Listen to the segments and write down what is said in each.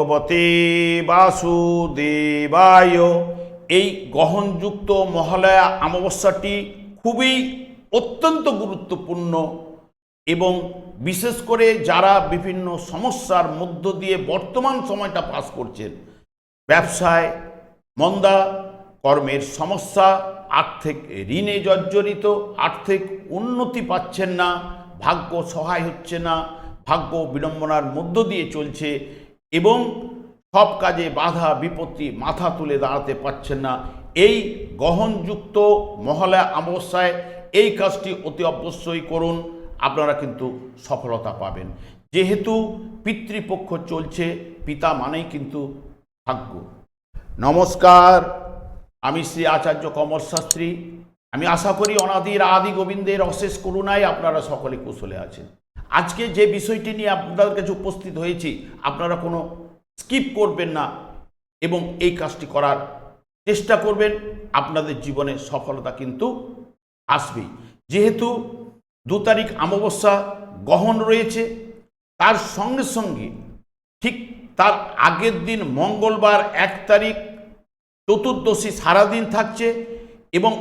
ভগবতে বাসুদেবায়। এই গহনযুক্ত মহালয়া অমাবস্যাটি খুবই অত্যন্ত গুরুত্বপূর্ণ এবং বিশেষ করে যারা বিভিন্ন সমস্যার মধ্য দিয়ে বর্তমান সময়টা পাস করছেন, ব্যবসায়, মন্দা, কর্মের সমস্যা, আর্থিক ঋণে জর্জরিত, আর্থিক উন্নতি পাচ্ছেন না, ভাগ্য সহায় হচ্ছে না, ভাগ্য বিড়ম্বনার মধ্য দিয়ে চলছে এবং সব কাজে বাধা, বিপত্তি মাথা তুলে দাঁড়াতে পারছেন না। এই গহনযুক্ত মহালয়া অমাবস্যায় এই কাজটি অতি অবশ্যই করুন, আপনারা কিন্তু সফলতা পাবেন। যেহেতু পিতৃপক্ষ চলছে, পিতা মানেই কিন্তু ভাগ্য। নমস্কার, আমি শ্রী আচার্য কমল শাস্ত্রী। আমি আশা করি অনাদির আদি গোবিন্দের অশেষ করুণায় আপনারা সকলে কুশলে আছেন। আজকে যে বিষয়টি নিয়ে আপনাদের কাছে উপস্থিত হয়েছি, আপনারা কোনো স্কিপ করবেন না এবং এই কাজটি করার চেষ্টা করবেন। আপনাদের জীবনে সফলতা কিন্তু আসবেই। যেহেতু দু তারিখ অমাবস্যা গহন রয়েছে, তার সঙ্গে সঙ্গে ঠিক তার আগের দিন মঙ্গলবার এক তারিখ চতুর্দশী সারাদিন থাকছে এবং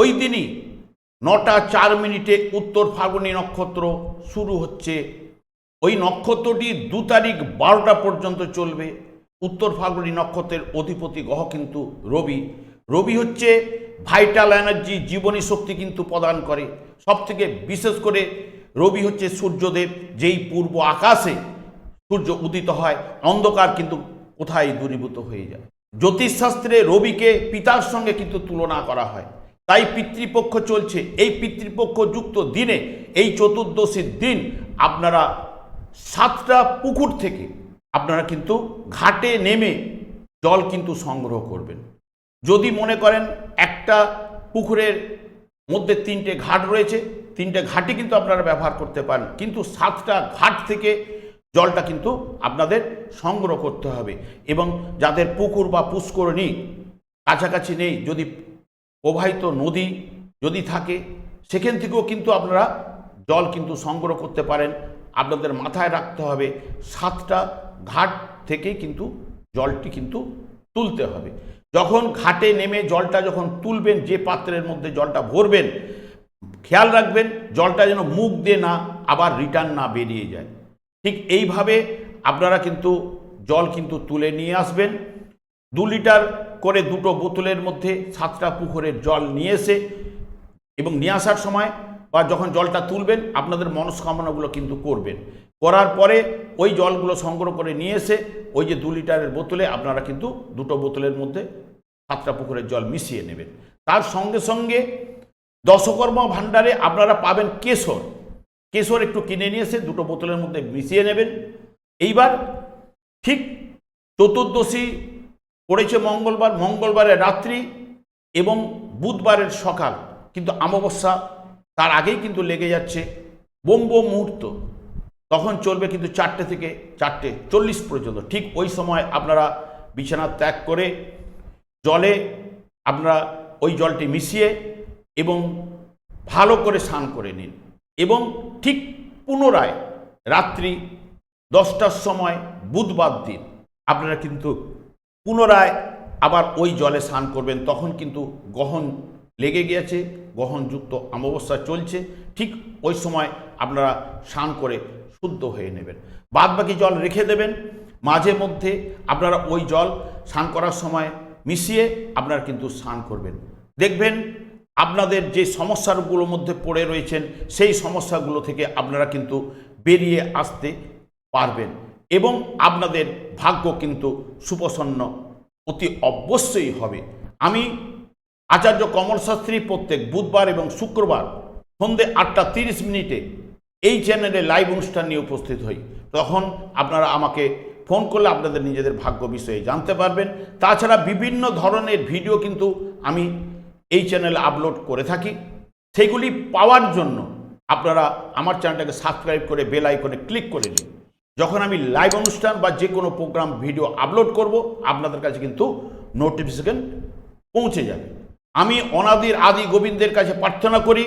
ওই দিনই নটা চার মিনিটে উত্তর ফাল্গুনী নক্ষত্র শুরু হচ্ছে। ওই নক্ষত্রটি দু তারিখ বারোটা পর্যন্ত চলবে। উত্তর ফাল্গুনী নক্ষত্রের অধিপতি গ্রহ কিন্তু রবি। রবি হচ্ছে ভাইটাল এনার্জি, জীবনী শক্তি কিন্তু প্রদান করে। সবথেকে বিশেষ করে রবি হচ্ছে সূর্যদেব, যেই পূর্ব আকাশে সূর্য উদিত হয়, অন্ধকার কিন্তু কোথায় দূরীভূত হয়ে যায়। জ্যোতিষশাস্ত্রে রবিকে পিতার সঙ্গে কিন্তু তুলনা করা হয়। তাই পিতৃপক্ষ চলছে। এই পিতৃপক্ষ যুক্ত দিনে, এই চতুর্দশীর দিন আপনারা সাতটা পুকুর থেকে আপনারা কিন্তু ঘাটে নেমে জল কিন্তু সংগ্রহ করবেন। যদি মনে করেন একটা পুকুরের মধ্যে তিনটে ঘাট রয়েছে, তিনটে ঘাটই কিন্তু আপনারা ব্যবহার করতে পারেন। কিন্তু সাতটা ঘাট থেকে জলটা কিন্তু আপনাদের সংগ্রহ করতে হবে। এবং যাদের পুকুর বা পুষ্করণী কাছাকাছি নেই, যদি প্রবাহিত নদী যদি থাকে, সেখান থেকেও কিন্তু আপনারা জল কিন্তু সংগ্রহ করতে পারেন। আপনাদের মাথায় রাখতে হবে, সাতটা ঘাট থেকেই কিন্তু জলটি কিন্তু তুলতে হবে। যখন ঘাটে নেমে জলটা যখন তুলবেন, যে পাত্রের মধ্যে জলটা ভরবেন, খেয়াল রাখবেন জলটা যেন মুখ দিয়ে না, আবার রিটার্ন না বেরিয়ে যায়। ঠিক এইভাবে আপনারা কিন্তু জল কিন্তু তুলে নিয়ে আসবেন। দু লিটার করে দুটো বোতলের মধ্যে সাতটা পুকুরের জল নিয়ে এসে এবং নিয়ে আসার সময় বা যখন জলটা তুলবেন, আপনাদের মনস্কামনাগুলো কিন্তু করবেন। করার পরে ওই জলগুলো সংগ্রহ করে নিয়ে এসে ওই যে দু লিটারের বোতলে আপনারা কিন্তু দুটো বোতলের মধ্যে সাতটা পুকুরের জল মিশিয়ে নেবেন। তার সঙ্গে সঙ্গে দশকর্মা ভাণ্ডারে আপনারা পাবেন কেশর। কেশর একটু কিনে নিয়ে এসে দুটো বোতলের মধ্যে মিশিয়ে নেবেন। এইবার ঠিক চতুর্দশী পড়েছে মঙ্গলবার, মঙ্গলবারের রাত্রি এবং বুধবারের সকাল। কিন্তু অমাবস্যা তার আগেই কিন্তু লেগে যাচ্ছে বোম্ব মুহূর্ত। তখন চলবে কিন্তু চারটে থেকে চারটে চল্লিশ পর্যন্ত। ঠিক ওই সময় আপনারা বিছানা ত্যাগ করে জলে আপনারা ওই জলটি মিশিয়ে এবং ভালো করে স্নান করে নিন এবং ঠিক পুনরায় রাত্রি দশটার সময় বুধবার দিন আপনারা কিন্তু পুনরায় আবার ওই জলে স্নান করবেন, তখন কিন্তু গহন লেগে গিয়েছে, গহনযুক্ত অমাবস্যা চলছে। ঠিক ওই সময় আপনারা স্নান করে শুদ্ধ হয়ে নেবেন। বাদ বাকি জল রেখে দেবেন। মাঝে মধ্যে আপনারা ওই জল স্নান করার সময় মিশিয়ে আপনারা কিন্তু স্নান করবেন। দেখবেন আপনাদের যে সমস্যাগুলোর মধ্যে পড়ে রয়েছেন, সেই সমস্যাগুলো থেকে আপনারা কিন্তু বেরিয়ে আসতে পারবেন। এবং আপনাদের ভাগ্য কিন্তু সুপ্রসন্ন। অতি অবশ্যই হবে। আমি আচার্য কমল শাস্ত্রী প্রত্যেক বুধবার এবং শুক্রবার সন্ধে আটটা তিরিশ মিনিটে এই চ্যানেলে লাইভ অনুষ্ঠান নিয়ে উপস্থিত হই। তখন আপনারা আমাকে ফোন করলে আপনাদের নিজেদের ভাগ্য বিষয়ে জানতে পারবেন। তাছাড়া বিভিন্ন ধরনের ভিডিও কিন্তু আমি এই চ্যানেলে আপলোড করে থাকি। সেগুলি পাওয়ার জন্য আপনারা আমার চ্যানেলটাকে সাবস্ক্রাইব করে বেল আইকনে ক্লিক করে নিন যখন আমি লাইভ অনুষ্ঠান বা যে কোনো প্রোগ্রাম ভিডিও আপলোড করব, আপনাদের কাছে কিন্তু নোটিফিকেশন পৌঁছে যাবে। আমি অনাদির আদি গোবিন্দের কাছে প্রার্থনা করি,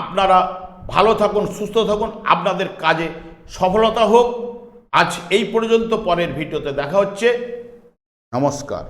আপনারা ভালো থাকুন, সুস্থ থাকুন, আপনাদের কাজে সফলতা হোক। আজ এই পর্যন্ত পরের ভিডিওতে দেখা হচ্ছে। নমস্কার।